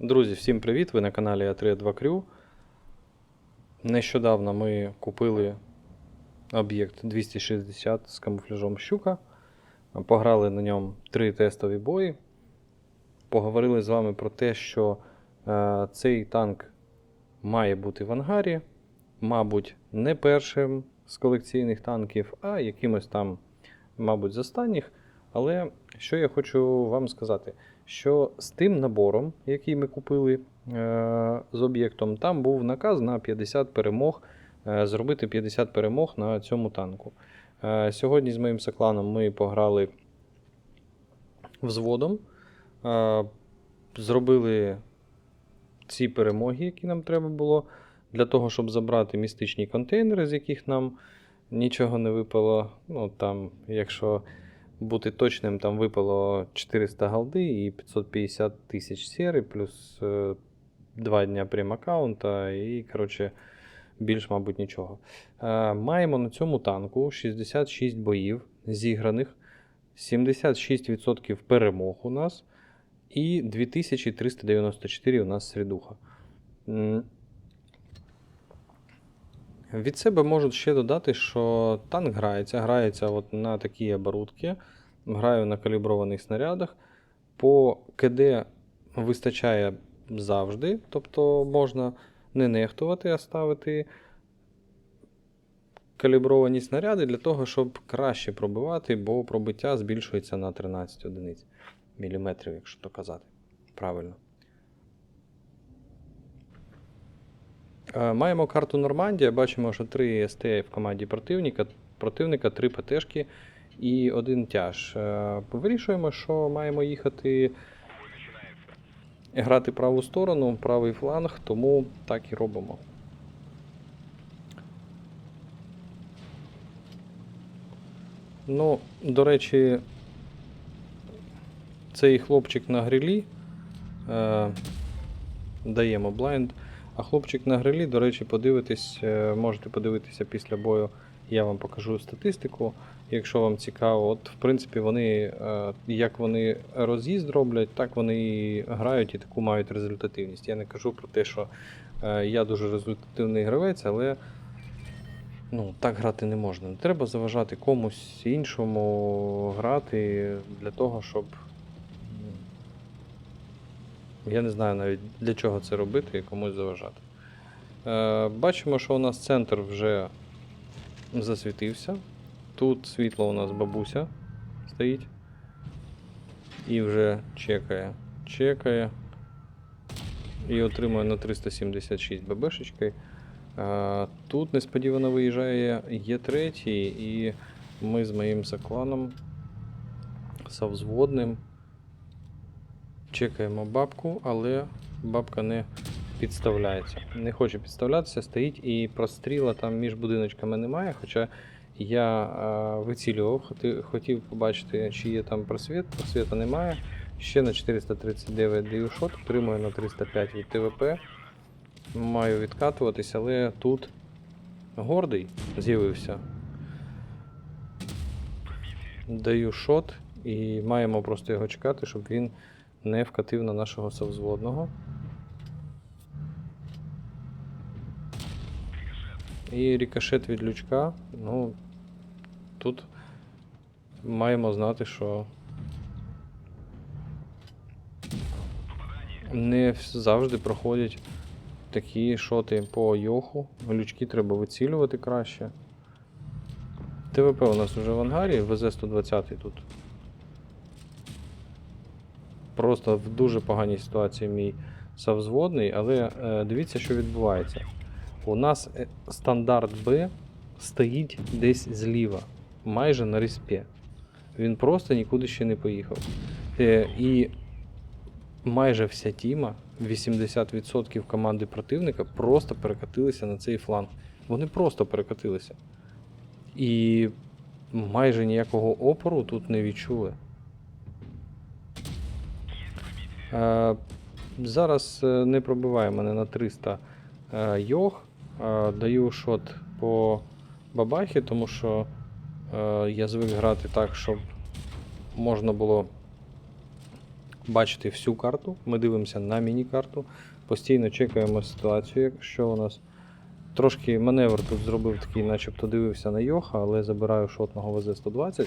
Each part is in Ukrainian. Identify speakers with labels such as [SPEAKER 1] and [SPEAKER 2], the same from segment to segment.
[SPEAKER 1] Друзі, всім привіт! Ви на каналі А32 Крю. Нещодавно ми купили об'єкт 260 з камуфляжом щука. Пограли на ньому три тестові бої. Поговорили з вами про те, що е, цей танк має бути в ангарі. Мабуть, не першим з колекційних танків, а якимось там, мабуть, з останніх. Але що я хочу вам сказати? Що з тим набором, який ми купили е, з об'єктом, там був наказ на 50 перемог, е, зробити 50 перемог на цьому танку. Е, сьогодні з моїм сокланом ми пограли взводом, зробили ці перемоги, які нам треба було, для того, щоб забрати містичні контейнери, з яких нам нічого не випало. Ну, там, якщо бути точним, там випало 400 голди і 550 тисяч сери, плюс е, 2 дня прем аккаунта, і, коротше, більш, мабуть, нічого. Е, маємо на цьому танку 66 боїв зіграних, 76% перемог у нас, і 2394 у нас середуха. Від себе можу ще додати, що танк грається, грається от на такій оборудці, граю на каліброваних снарядах. По КД вистачає завжди, тобто можна не нехтувати, а ставити калібровані снаряди для того, щоб краще пробивати, бо пробиття збільшується на 13 одиниць міліметрів, якщо то казати. Правильно. Маємо карту Нормандія. Бачимо, що 3 СТ в команді противника, противника 3 ПТшки і один тяж. Е, Вирішуємо, що маємо їхати грати праву сторону, правий фланг, тому так і робимо. Ну, до речі, цей хлопчик на грилі. Е, даємо блайнд. А хлопчик на грилі, до речі, подивитись, е, можете подивитися після бою. Я вам покажу статистику, якщо вам цікаво. От, в принципі, вони, е, як вони роз'їзд роблять, так вони і грають і таку мають результативність. Я не кажу про те, що е, я дуже результативний гравець, але ну, так грати не можна. Треба заважати комусь іншому грати для того, щоб. Я не знаю навіть для чого це робити і комусь заважати. Е, бачимо, що у нас центр вже засвітився. Тут світло у нас бабуся стоїть. І вже чекає. Чекає. І отримує на 376 ББшечки. Е, тут несподівано виїжджає Є3, і ми з моїм сокланом совзводним Чекаємо бабку, але бабка не підставляється. Не хоче підставлятися, стоїть і простріла там між будиночками немає. Хоча я е, вицілював, хотів побачити, чи є там просвіт. Просвіта немає. Ще на 439 даю шот, отримую на 305 від ТВП. Маю відкатуватись, але тут гордий з'явився. Даю шот і маємо просто його чекати, щоб він не вкатив на нашого совзводного. І рікошет від лючка. Ну, тут маємо знати, що не завжди проходять такі шоти по йоху. Лючки треба вицілювати краще. ТВП у нас вже в ангарі, ВЗ-120 тут просто в дуже поганій ситуації мій совзводний, але е, дивіться, що відбувається. У нас е, стандарт Б стоїть десь зліва, майже на респі. Він просто нікуди ще не поїхав. Е, і майже вся тіма, 80% команди противника, просто перекатилися на цей фланг. Вони просто перекатилися. І майже ніякого опору тут не відчули. Зараз е, не пробиває мене на 300 е, йог. Е, Даю шот по бабахі, тому що е, я звик грати так, щоб можна було бачити всю карту. Ми дивимося на міні-карту. Постійно чекаємо ситуацію, якщо у нас трошки маневр тут зробив такий, начебто дивився на Йоха, але забираю шотного ВЗ-120,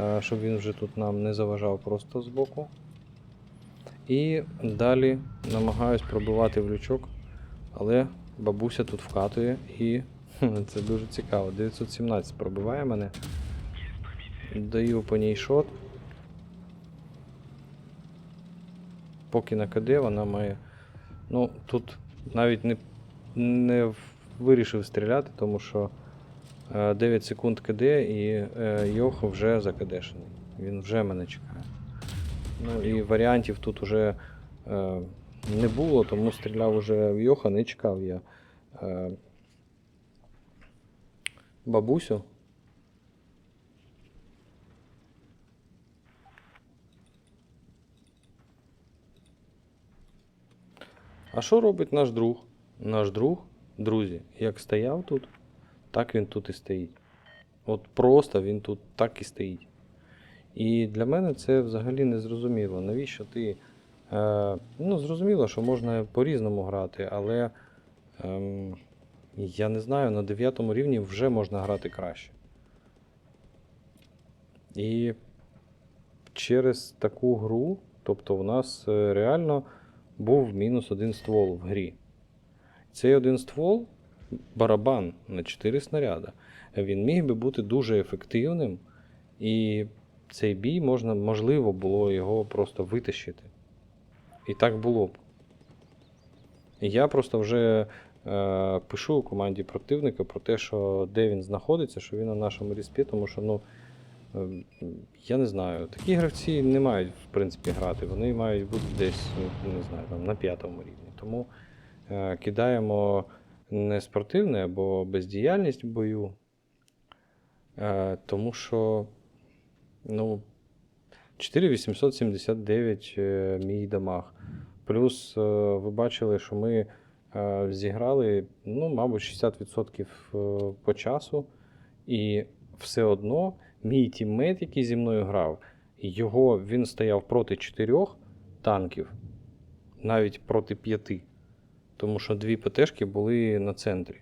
[SPEAKER 1] е, щоб він вже тут нам не заважав просто збоку. І далі намагаюсь пробивати в лючок, але бабуся тут вкатує і це дуже цікаво. 917 пробиває мене. Даю по ній шот. Поки на КД вона має. Ну, тут навіть не, не вирішив стріляти, тому що е, 9 секунд КД і е, Йох вже закадешений. Він вже мене чекає. Ну і варіантів тут уже е, не було, тому стріляв уже в Йоха, не чекав я. Е, бабусю. А що робить наш друг? Наш друг, друзі, як стояв тут, так він тут і стоїть. От просто він тут так і стоїть. І для мене це взагалі не зрозуміло. Навіщо ти. Е, ну, зрозуміло, що можна по-різному грати, але ем, я не знаю, на 9 рівні вже можна грати краще. І через таку гру, тобто, в нас е, реально був мінус один ствол в грі. Цей один ствол барабан на 4 снаряда. Він міг би бути дуже ефективним, і цей бій можна, можливо було його просто витащити. І так було б. Я просто вже е, пишу команді противника про те, що де він знаходиться, що він на нашому ріспі, тому що, ну, е, я не знаю, такі гравці не мають, в принципі, грати. Вони мають бути десь, ну, не знаю, там, на п'ятому рівні. Тому е, кидаємо не спортивне або бездіяльність в бою. Е, тому що, ну, 4879 е, мій дамаг. Плюс е, ви бачили, що ми е, зіграли, ну, мабуть, 60% е, по часу. І все одно мій тіммейт, який зі мною грав, його він стояв проти чотирьох танків, навіть проти п'яти. Тому що дві ПТшки були на центрі.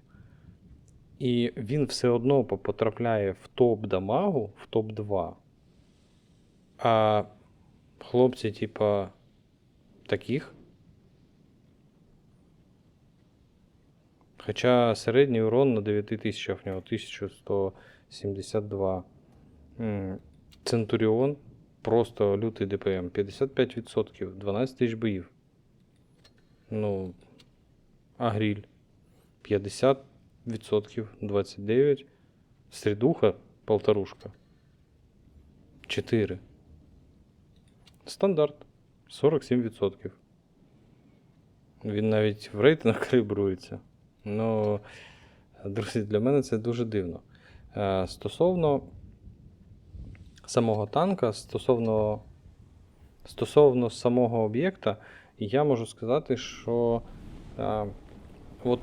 [SPEAKER 1] І він все одно потрапляє в топ дамагу, в топ-2. А хлопці, типа, таких. Хоча середній урон на 9000 в нього 1172. Центуріон просто лютий ДПМ. 55%, 12 тисяч боїв. Ну, а гріль 50%, 29. Срідуха полторушка. 4. Стандарт 47%. Він навіть в рейтингах калібрується. Ну, друзі, для мене це дуже дивно. Е, Стосовно самого танка, стосовно, стосовно самого об'єкта, я можу сказати, що е, от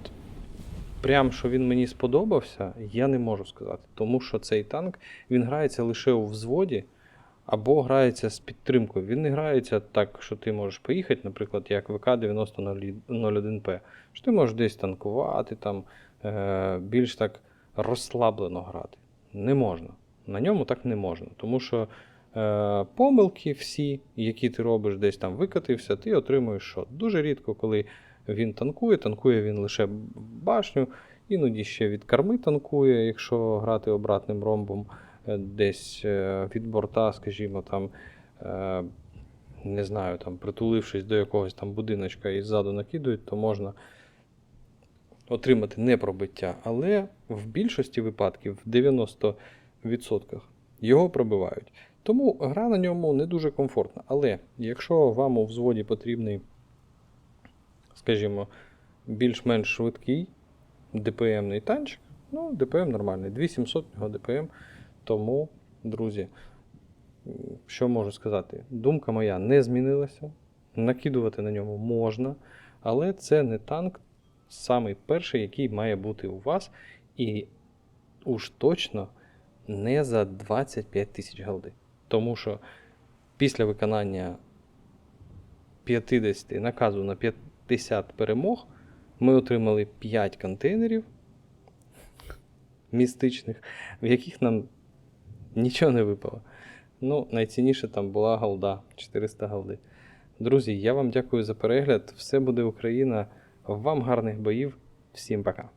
[SPEAKER 1] прям що він мені сподобався, я не можу сказати. Тому що цей танк він грається лише у взводі або грається з підтримкою. Він не грається так, що ти можеш поїхати, наприклад, як ВК 9001П. Що ти можеш десь танкувати, там, е, більш так розслаблено грати. Не можна. На ньому так не можна. Тому що е, помилки всі, які ти робиш, десь там викатився, ти отримуєш шот. Дуже рідко, коли він танкує, танкує він лише башню, іноді ще від карми танкує, якщо грати обратним ромбом десь е, від борта, скажімо, там. е, Не знаю, там, притулившись до якогось там будиночка і ззаду накидують, то можна отримати непробиття. Але в більшості випадків, в 90% його пробивають. Тому гра на ньому не дуже комфортна. Але якщо вам у взводі потрібний, скажімо, більш-менш швидкий ДПМний танчик, ну, ДПМ нормальний, 2700 у нього ДПМ. Тому, друзі, що можу сказати? Думка моя не змінилася. Накидувати на ньому можна, але це не танк, самий перший, який має бути у вас, і уж точно не за 25 тисяч голди. Тому що після виконання 50 наказу на 50 перемог ми отримали 5 контейнерів містичних, в яких нам нічого не випало. Ну, найцінніше там була голда 400 голди. Друзі, я вам дякую за перегляд. Все буде Україна. Вам гарних боїв. Всім пока.